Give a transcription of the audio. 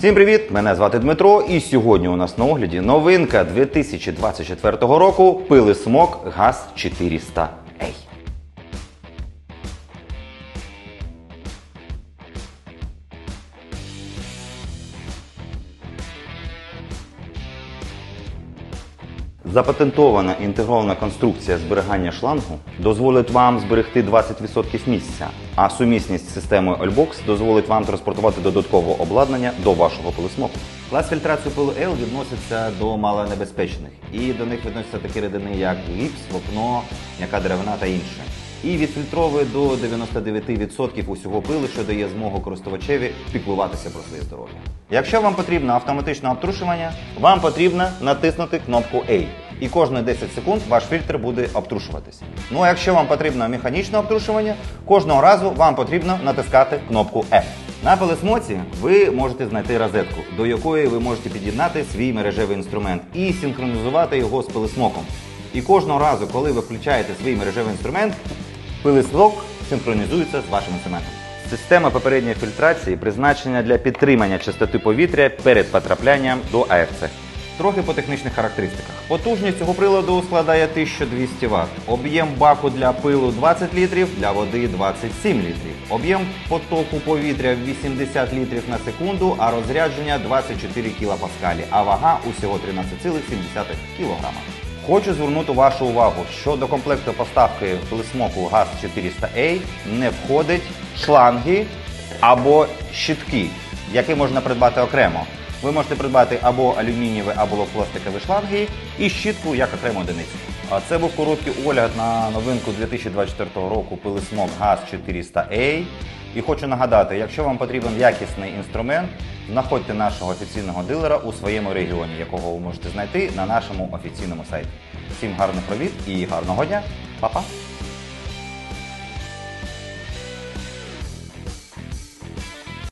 Всім привіт! Мене звати Дмитро, і сьогодні у нас на огляді новинка 2024 року пили смок ГАЗ 400 a Запатентована інтегрована конструкція зберігання шлангу дозволить вам зберегти 20% місця, а сумісність з системою Allbox дозволить вам транспортувати додаткове обладнання до вашого пилисмоку. Клас фільтрації пилу L відноситься до малонебезпечних, і до них відносяться такі рідини, як гіпс, вапно, м'яка деревина та інше. І відфільтровує до 99% усього пилу, що дає змогу користувачеві піклуватися про своє здоров'я. Якщо вам потрібно автоматичне обтрушування, вам потрібно натиснути кнопку A. І кожні 10 секунд ваш фільтр буде обтрушуватися. Ну а якщо вам потрібно механічне обтрушування, кожного разу вам потрібно натискати кнопку F. На пилисмоці ви можете знайти розетку, до якої ви можете під'єднати свій мережевий інструмент і синхронізувати його з пилисмоком. І кожного разу, коли ви включаєте свій мережевий інструмент, пилисмок синхронізується з вашим інструментом. Система попередньої фільтрації призначена для підтримання чистоти повітря перед потраплянням до АФЦ. Трохи по технічних характеристиках. Потужність цього приладу складає 1200 Вт. Об'єм баку для пилу 20 літрів, для води 27 літрів. Об'єм потоку повітря 80 літрів на секунду, а розрядження 24 кПа, а вага усього 13,7 кг. Хочу звернути вашу увагу, що до комплекту поставки пилисмоку ГАЗ 400A не входить шланги або щитки, які можна придбати окремо. Ви можете придбати або алюмінієві, або пластикові шланги і щітку як окрему одиницю. А це був короткий огляд на новинку 2024 року пилисмок ГАЗ 400A. І хочу нагадати, якщо вам потрібен якісний інструмент, знаходьте нашого офіційного дилера у своєму регіоні, якого ви можете знайти на нашому офіційному сайті. Всім гарних робіт і гарного дня. Па-па!